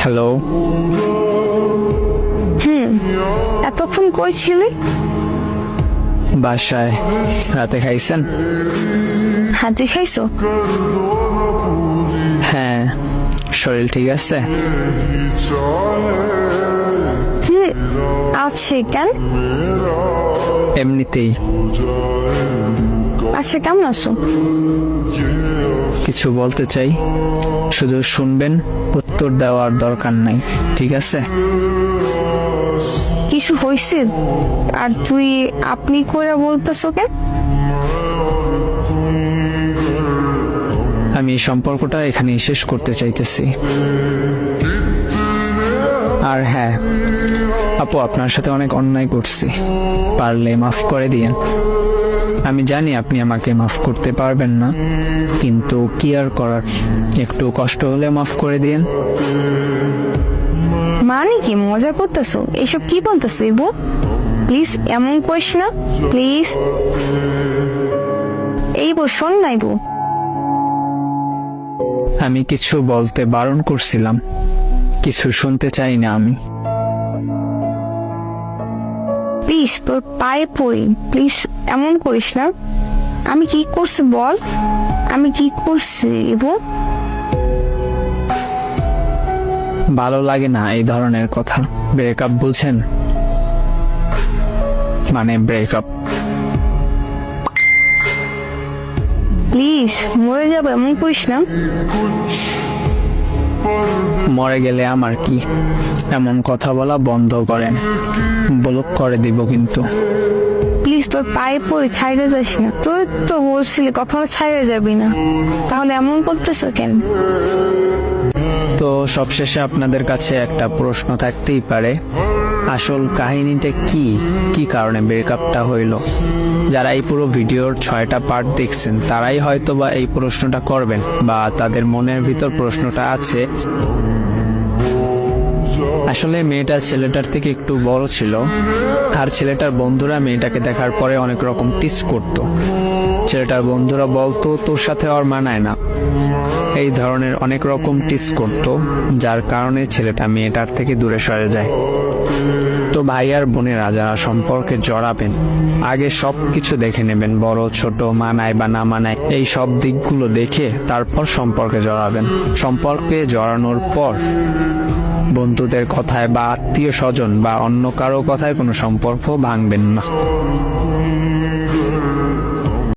Hello হুম এতক্ষণ কই ছিলি? বাসায়। রাতে খাইছেন? তুই খাইছো? হ্যাঁ শরীর ঠিক আছে? আছে কেন? এমনিতেই। আচ্ছা কেমন আছো? কিছু বলতে চাই? শুধু শুনবেন উত্তর দেওয়ার দরকার নাই ঠিক আছে? কিছু হয়েছে আর তুই আপনি করে বলতেছো কেন? আমি এই সম্পর্কটা এখানেই শেষ করতে চাইতেছি। আর হ্যাঁ আপু আপনার সাথে অনেক অন্যায় করছি। পারলে মাফ করে দিয়েন। আমি জানি আপনি আমাকে মাফ করতে পারবেন না কিন্তু কি আর করার? একটু কষ্ট হলে মাফ করে দিন। মানে কি মজা করতেছো? এইসব কি বলতেছো ইবু? প্লিজ এমন করিস না প্লিজ এই বউ শোন না ইবু। আমি কিছু বলতে বারণ করছিলাম। কিছু শুনতে চাই না আমি। প্লিজ তোর পায়ে পড়ি। প্লিজ এমন করিস না। আমি কি করছি বল? আমি কি করছি ইবু ভালো লাগে না এই ধরনের কথা। ব্রেকআপ বলছেন মানে ব্রেকআপ প্লিজ মরে যাব এমন করিস না। মরে গেলে আমার কি এমন কথা বলা বন্ধ করেন? ব্লক করে দিব কিন্তু। প্লিজ তোর পায়ে পড়ে ছাইড়ে যাস না। তুই তো বলছিলি কখনো ছাইড়ে যাবি না। তাহলে এমন করতেছ কেন? তো সবশেষে আপনাদের কাছে একটা প্রশ্ন থাকতেই পারে। আসল কাহিনীটা কি? কি কারণে ব্রেকআপটা হইল? যারা এই পুরো ভিডিওর ছয়টা পার্ট দেখছেন, তারাই হয়তো বা এই প্রশ্নটা করবেন বা তাদের মনের ভিতর প্রশ্নটা আছে। আসলে মেয়েটা ছেলেটার থেকে একটু বড় ছিল। আর ছেলেটার বন্ধুরা মেয়েটাকে দেখার পরে অনেক রকম টিস করত। ছেলেটার বন্ধুরা বলতো, তোর সাথে আর মানায় না। এই ধরনের অনেক রকম টিস করত, যার কারণে ছেলেটা মেয়েটার থেকে দূরে সরে যায়। তো ভাই আর বোনেরা যারা সম্পর্কে জড়াবেন। আগে সব কিছু দেখে নেবেন, বড়, ছোট, মানায় বা না মানায়। এই সব দিকগুলো দেখে তারপর সম্পর্কে জড়াবেন। সম্পর্কে জড়ানোর পর বন্ধুদের কথায় বা আত্মীয় স্বজন বা অন্য কারও কথায় কোনো সম্পর্ক ভাঙবেন না।